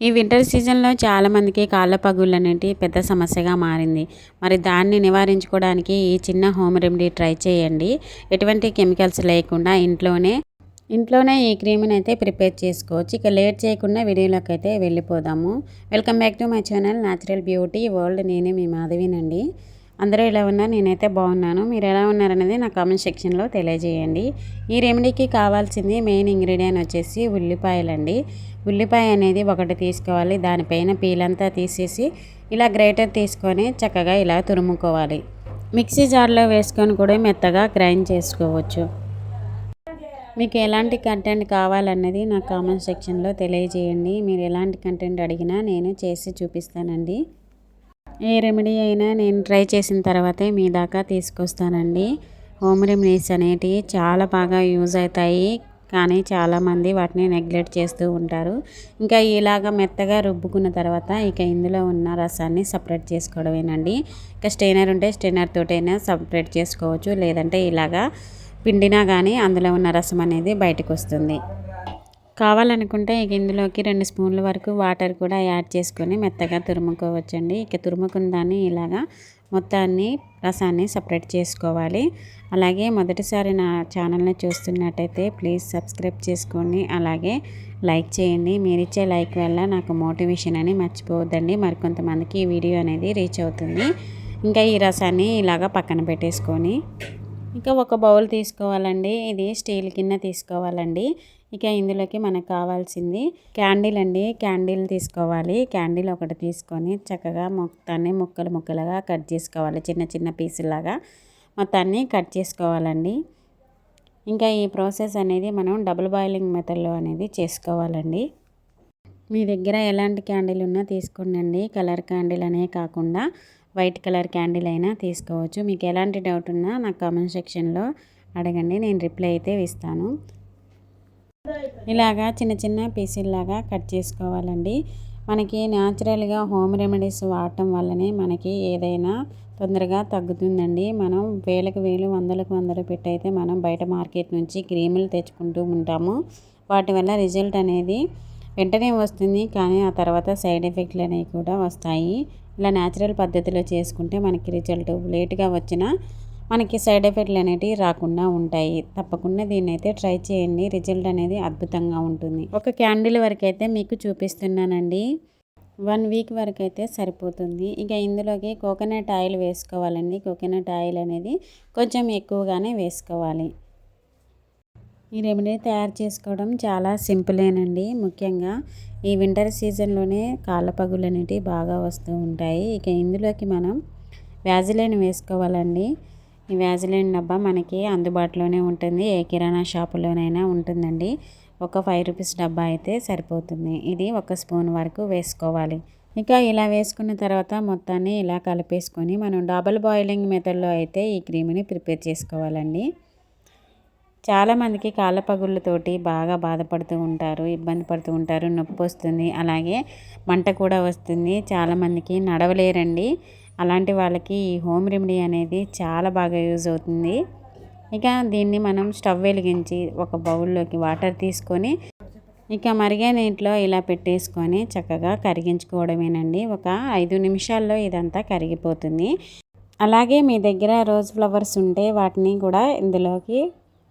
ఈ వింటర్ సీజన్లో చాలామందికి కాళ్ళ పగుళ్ళు అనేటి పెద్ద సమస్యగా మారింది. మరి దాన్ని నివారించుకోవడానికి ఈ చిన్న హోమ్ రెమెడీ ట్రై చేయండి. ఎటువంటి కెమికల్స్ లేకుండా ఇంట్లోనే ఇంట్లోనే ఈ క్రీమ్ని అయితే ప్రిపేర్ చేసుకోవచ్చు. ఇక లేట్ చేయకుండా వీడియోలోకి అయితే వెళ్ళిపోదాము. Welcome back to my channel natural beauty world నేనే మీ మాధవినండి. అందరూ ఎలా ఉన్నా నేనైతే బాగున్నాను. మీరు ఎలా ఉన్నారనేది నా కామెంట్ సెక్షన్లో తెలియజేయండి. ఈ రెమెడీకి కావాల్సింది మెయిన్ ఇంగ్రీడియంట్ వచ్చేసి ఉల్లిపాయలండి. ఉల్లిపాయ అనేది ఒకటి తీసుకోవాలి. దానిపైన పీలంతా తీసేసి ఇలా గ్రేటర్ తీసుకొని చక్కగా ఇలా తురుముకోవాలి. మిక్సీ జార్లో వేసుకొని కూడా మెత్తగా గ్రైండ్ చేసుకోవచ్చు. మీకు ఎలాంటి కంటెంట్ కావాలన్నది నా కామెంట్ సెక్షన్లో తెలియజేయండి. మీరు ఎలాంటి కంటెంట్ అడిగినా నేను చేసి చూపిస్తానండి. ఏ రెమెడీ అయినా నేను ట్రై చేసిన తర్వాతే మీ దాకా తీసుకొస్తానండి. హోమ్ రెమెడీస్ అనేటివి చాలా బాగా యూజ్ అవుతాయి. కానీ చాలామంది వాటిని నెగ్లెక్ట్ చేస్తూ ఉంటారు. ఇంకా ఇలాగ మెత్తగా రుబ్బుకున్న తర్వాత ఇక ఇందులో ఉన్న రసాన్ని సపరేట్ చేసుకోవడమేనండి. ఇక స్టెయినర్ ఉంటే స్టెయినర్ తోటైనా సపరేట్ చేసుకోవచ్చు. లేదంటే ఇలాగా పిండినా కానీ అందులో ఉన్న రసం అనేది బయటకు వస్తుంది కావాలనుకుంటే ఇక ఇందులోకి రెండు స్పూన్ల వరకు వాటర్ కూడా యాడ్ చేసుకొని మెత్తగా తురుముకోవచ్చండి. ఇక తురుముకున్న దాన్ని ఇలాగా మొత్తాన్ని రసాన్ని సపరేట్ చేసుకోవాలి. అలాగే మొదటిసారి నా ఛానల్ని చూస్తున్నట్టయితే ప్లీజ్ సబ్స్క్రైబ్ చేసుకోండి. అలాగే లైక్ చేయండి. మీరిచ్చే లైక్ వల్ల నాకు మోటివేషన్ అని మర్చిపోవద్దండి. మరికొంతమందికి ఈ వీడియో అనేది రీచ్ అవుతుంది. ఇంకా ఈ రసాన్ని ఇలాగ పక్కన పెట్టేసుకొని ఇంకా ఒక బౌల్ తీసుకోవాలండి. ఇది స్టీల్ గిన్నె తీసుకోవాలండి. ఇక ఇందులోకి మనకు కావాల్సింది క్యాండిల్ అండి. క్యాండిల్ తీసుకోవాలి. క్యాండిల్ ఒకటి తీసుకొని చక్కగా మొత్తాన్ని ముక్కలు ముక్కలుగా కట్ చేసుకోవాలి. చిన్న చిన్న పీసులాగా మొత్తాన్ని కట్ చేసుకోవాలండి. ఇంకా ఈ ప్రాసెస్ అనేది మనం డబుల్ బాయిలింగ్ మెథడ్లో అనేది చేసుకోవాలండి. మీ దగ్గర ఎలాంటి క్యాండిల్ ఉన్నా తీసుకోండి కలర్ క్యాండిల్ అనే కాకుండా వైట్ కలర్ క్యాండిల్ అయినా తీసుకోవచ్చు. మీకు ఎలాంటి డౌట్ ఉన్నా నాకు కామెంట్ సెక్షన్లో అడగండి. నేను రిప్లై అయితే ఇస్తాను. ఇలాగా చిన్న చిన్న పీసుల్లాగా కట్ చేసుకోవాలండి. మనకి న్యాచురల్గా హోమ్ రెమెడీస్ వాడటం వల్లనే మనకి ఏదైనా తొందరగా తగ్గుతుందండి. మనం వేలకు వేలు వందలకు వందలు పెట్టయితే మనం బయట మార్కెట్ నుంచి క్రీములు తెచ్చుకుంటూ ఉంటాము. వాటి వల్ల రిజల్ట్ అనేది వెంటనే వస్తుంది. కానీ ఆ తర్వాత సైడ్ ఎఫెక్ట్లు అనేవి కూడా వస్తాయి. ఇలా న్యాచురల్ పద్ధతిలో చేసుకుంటే మనకి రిజల్ట్ లేట్గా వచ్చినా మనకి సైడ్ ఎఫెక్ట్లు అనేటివి రాకుండా ఉంటాయి. తప్పకుండా దీన్ని అయితే ట్రై చేయండి. రిజల్ట్ అనేది అద్భుతంగా ఉంటుంది. ఒక క్యాండిల్ వరకు అయితే మీకు చూపిస్తున్నానండి. వన్ వీక్ వరకు అయితే సరిపోతుంది. ఇక ఇందులోకి కోకోనట్ ఆయిల్ వేసుకోవాలండి. కోకోనట్ ఆయిల్ అనేది కొంచెం ఎక్కువగానే వేసుకోవాలి. ఈ రెమెడీ తయారు చేసుకోవడం చాలా సింపులేనండి. ముఖ్యంగా ఈ వింటర్ సీజన్లోనే కాళ్ళ పగులు అనేటివి బాగా వస్తూ ఉంటాయి. ఇక ఇందులోకి మనం వ్యాజిలైన్ వేసుకోవాలండి. ఈ వ్యాజిలిన్ డబ్బా మనకి అందుబాటులోనే ఉంటుంది. ఏ కిరాణా షాపులోనైనా ఉంటుందండి. ఒక ఫైవ్ రూపీస్ డబ్బా అయితే సరిపోతుంది. ఇది ఒక స్పూన్ వరకు వేసుకోవాలి. ఇంకా ఇలా వేసుకున్న తర్వాత మొత్తాన్ని ఇలా కలిపేసుకొని మనం డబల్ బాయిలింగ్ మెథడ్లో అయితే ఈ క్రీమ్ని ప్రిపేర్ చేసుకోవాలండి. చాలామందికి కాళ్ళపగుళ్ళతోటి బాగా బాధపడుతూ ఉంటారు ఇబ్బంది పడుతూ ఉంటారు నొప్పి వస్తుంది అలాగే మంట కూడా వస్తుంది. చాలామందికి నడవలేరండి. అలాంటి వాళ్ళకి ఈ హోమ్ రెమెడీ అనేది చాలా బాగా యూజ్ అవుతుంది. ఇక దీన్ని మనం స్టవ్ వెలిగించి ఒక బౌల్లోకి వాటర్ తీసుకొని ఇక మరిగే నీటిలో ఇలా పెట్టేసుకొని చక్కగా కరిగించుకోవడమేనండి. ఒక ఐదు నిమిషాల్లో ఇదంతా కరిగిపోతుంది. అలాగే మీ దగ్గర రోజ్ ఫ్లవర్స్ ఉంటే వాటిని కూడా ఇందులోకి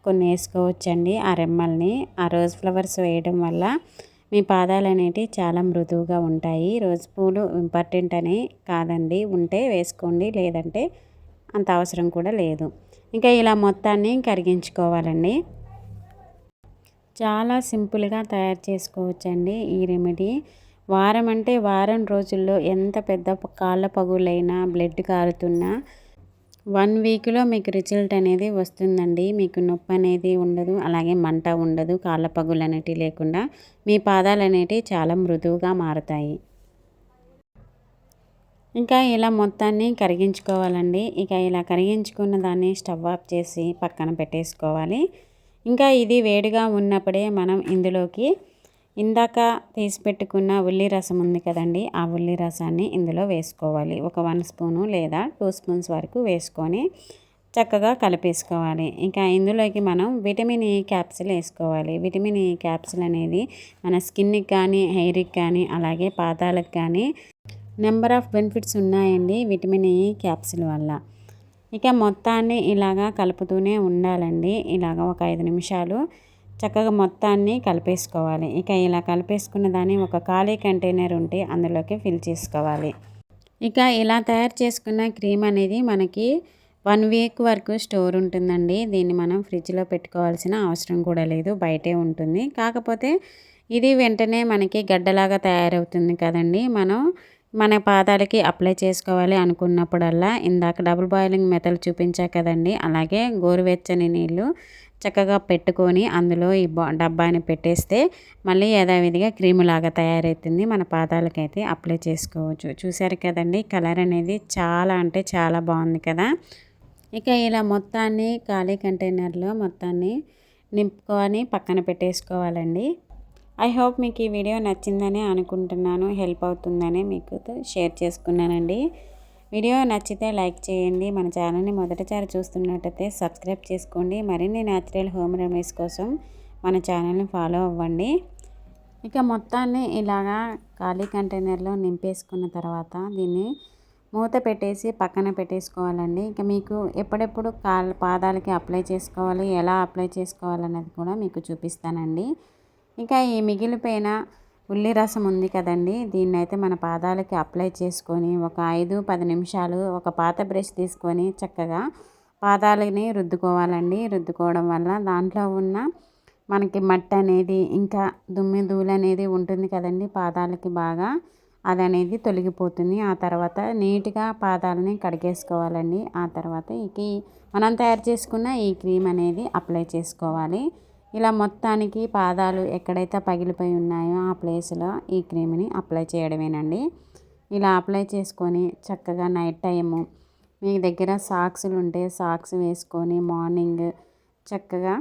కొన్ని వేసుకోవచ్చండి. ఆ రెమ్మల్ని ఆ రోజ్ ఫ్లవర్స్ వేయడం వల్ల మీ పాదాలు అనేటివి చాలా మృదువుగా ఉంటాయి. రోజు పూలు ఇంపార్టెంట్ అని కాదండి. ఉంటే వేసుకోండి. లేదంటే అంత అవసరం కూడా లేదు. ఇంకా ఇలా మొత్తాన్ని కరిగించుకోవాలండి. చాలా సింపుల్గా తయారు చేసుకోవచ్చండి ఈ రెమెడీ. వారం అంటే వారం రోజుల్లో ఎంత పెద్ద కాళ్ళ పగులైనా బ్లడ్ కారుతున్నా వన్ వీక్లో మీకు రిజల్ట్ అనేది వస్తుందండి. మీకు నొప్పి అనేది ఉండదు అలాగే మంట ఉండదు కాళ్ళ పగులు అనేటివి లేకుండా మీ పాదాలు అనేటివి చాలా మృదువుగా మారుతాయి. ఇంకా ఇలా మొత్తాన్ని కరిగించుకోవాలండి. ఇక ఇలా కరిగించుకున్న దాన్ని స్టవ్ ఆఫ్ చేసి పక్కన పెట్టేసుకోవాలి. ఇంకా ఇది వేడిగా ఉన్నప్పుడే మనం ఇందులోకి ఇందాక తీసి పెట్టుకున్న ఉల్లి రసం ఉంది కదండి ఆ ఉల్లి రసాన్ని ఇందులో వేసుకోవాలి. ఒక వన్ స్పూను లేదా టూ స్పూన్స్ వరకు వేసుకొని చక్కగా కలిపేసుకోవాలి. ఇంకా ఇందులోకి మనం విటమిన్ ఈ క్యాప్సిల్ వేసుకోవాలి. విటమిన్ ఈ క్యాప్సిల్ అనేది మన స్కిన్కి కానీ హెయిర్కి కానీ అలాగే పాదాలకు కానీ నెంబర్ ఆఫ్ బెనిఫిట్స్ ఉన్నాయండి విటమిన్ ఈ క్యాప్సిల్ వల్ల. ఇక మొత్తాన్ని ఇలాగా కలుపుతూనే ఉండాలండి. ఇలాగ ఒక ఐదు నిమిషాలు చక్కగా మొత్తాన్ని కలిపేసుకోవాలి. ఇక ఇలా కలిపేసుకున్న దాన్ని ఒక ఖాళీ కంటైనర్ ఉంటే అందులోకి ఫిల్ చేసుకోవాలి. ఇక ఇలా తయారు చేసుకున్న క్రీమ్ అనేది మనకి వన్ వీక్ వరకు స్టోర్ ఉంటుందండి. దీన్ని మనం ఫ్రిడ్జ్లో పెట్టుకోవాల్సిన అవసరం కూడా లేదు. బయటే ఉంటుంది. కాకపోతే ఇది వెంటనే మనకి గడ్డలాగా తయారవుతుంది కదండి. మనం మన పాదాలకి అప్లై చేసుకోవాలి అనుకున్నప్పుడల్లా ఇందాక డబుల్ బాయిలింగ్ మెథడ్ చూపించా కదండి. అలాగే గోరువెచ్చని నీళ్ళు చక్కగా పెట్టుకొని అందులో ఈ డబ్బాని పెట్టేస్తే మళ్ళీ యథావిధిగా క్రీములాగా తయారవుతుంది మన పాదాలకైతే అప్లై చేసుకోవచ్చు. చూసారు కదండి కలర్ అనేది చాలా అంటే చాలా బాగుంది కదా. ఇక ఇలా మొత్తాన్ని ఖాళీ కంటైనర్లో మొత్తాన్ని నింపుకొని పక్కన పెట్టేసుకోవాలండి. ఐ హోప్ మీకు ఈ వీడియో నచ్చిందని అనుకుంటున్నాను హెల్ప్ అవుతుందని మీకు షేర్ చేసుకున్నానండి. వీడియో నచ్చితే లైక్ చేయండి. మన ఛానల్ని మొదటిసారి చూస్తున్నట్టయితే సబ్స్క్రైబ్ చేసుకోండి. మరిన్ని న్యాచురల్ హోమ్ రెమెడీస్ కోసం మన ఛానల్ని ఫాలో అవ్వండి. ఇక మొత్తాన్ని ఇలాగా ఖాళీ కంటైనర్లో నింపేసుకున్న తర్వాత దీన్ని మూత పెట్టేసి పక్కన పెట్టేసుకోవాలండి. ఇక మీకు ఎప్పుడెప్పుడు కాళ్ళ పాదాలకి అప్లై చేసుకోవాలి ఎలా అప్లై చేసుకోవాలన్నది కూడా మీకు చూపిస్తానండి. ఇంకా ఈ మిగిలిపోయిన ఉల్లి రసం ఉంది కదండి దీన్ని అయితే మన పాదాలకి అప్లై చేసుకొని ఒక ఐదు పది నిమిషాలు ఒక పాత బ్రష్ తీసుకొని చక్కగా పాదాలని రుద్దుకోవాలండి. రుద్దుకోవడం వల్ల దాంట్లో ఉన్న మనకి మట్టి అనేది ఇంకా దుమ్మి ధూళి అనేది ఉంటుంది కదండి పాదాలకి బాగా అది అనేది తొలగిపోతుంది. ఆ తర్వాత నీట్గా పాదాలని కడిగేసుకోవాలండి. ఆ తర్వాత ఈ మనం తయారు చేసుకున్న ఈ క్రీమ్ అనేది అప్లై చేసుకోవాలి. ఇలా మొత్తానికి పాదాలు ఎక్కడైతే పగిలిపోయి ఉన్నాయో ఆ ప్లేస్లో ఈ క్రీమ్ని అప్లై చేయడమేనండి. ఇలా అప్లై చేసుకొని చక్కగా నైట్ టైము మీ దగ్గర సాక్స్లు ఉంటే సాక్స్ వేసుకొని మార్నింగ్ చక్కగా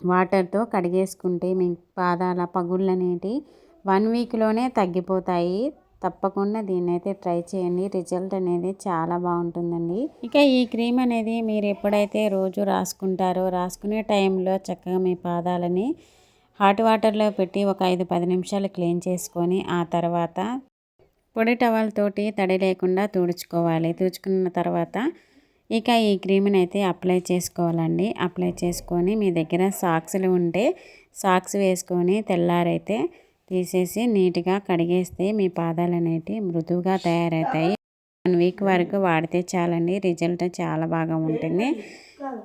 వాటర్తో కడిగేసుకుంటే మీ పాదాల పగుళ్ళు అనేటివి వన్ వీక్లోనే తగ్గిపోతాయి. తప్పకుండా దీన్ని అయితే ట్రై చేయండి. రిజల్ట్ అనేది చాలా బాగుంటుందండి. ఇక ఈ క్రీమ్ అనేది మీరు ఎప్పుడైతే రోజు రాసుకుంటారో రాసుకునే టైంలో చక్కగా మీ పాదాలని హాట్ వాటర్లో పెట్టి ఒక ఐదు పది నిమిషాలు క్లీన్ చేసుకొని ఆ తర్వాత పొడి టవల్ తోటి తడి లేకుండా తుడుచుకోవాలి. తుడుచుకున్న తర్వాత ఇక ఈ క్రీమ్ని అయితే అప్లై చేసుకోవాలండి. అప్లై చేసుకొని మీ దగ్గర సాక్స్లు ఉంటే సాక్స్ వేసుకొని తెల్లారైతే తీసేసి నీట్గా కడిగేస్తే మీ పాదాలు అనేవి మృదువుగా తయారవుతాయి. వన్ వీక్ వరకు వాడితే చాలండి. రిజల్ట్ చాలా బాగా ఉంటుంది.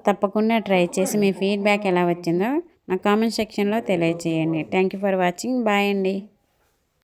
తప్పకుండా ట్రై చేసి మీ ఫీడ్బ్యాక్ ఎలా వచ్చిందో నా కామెంట్ సెక్షన్లో తెలియజేయండి thank you for watching. Bye అండి.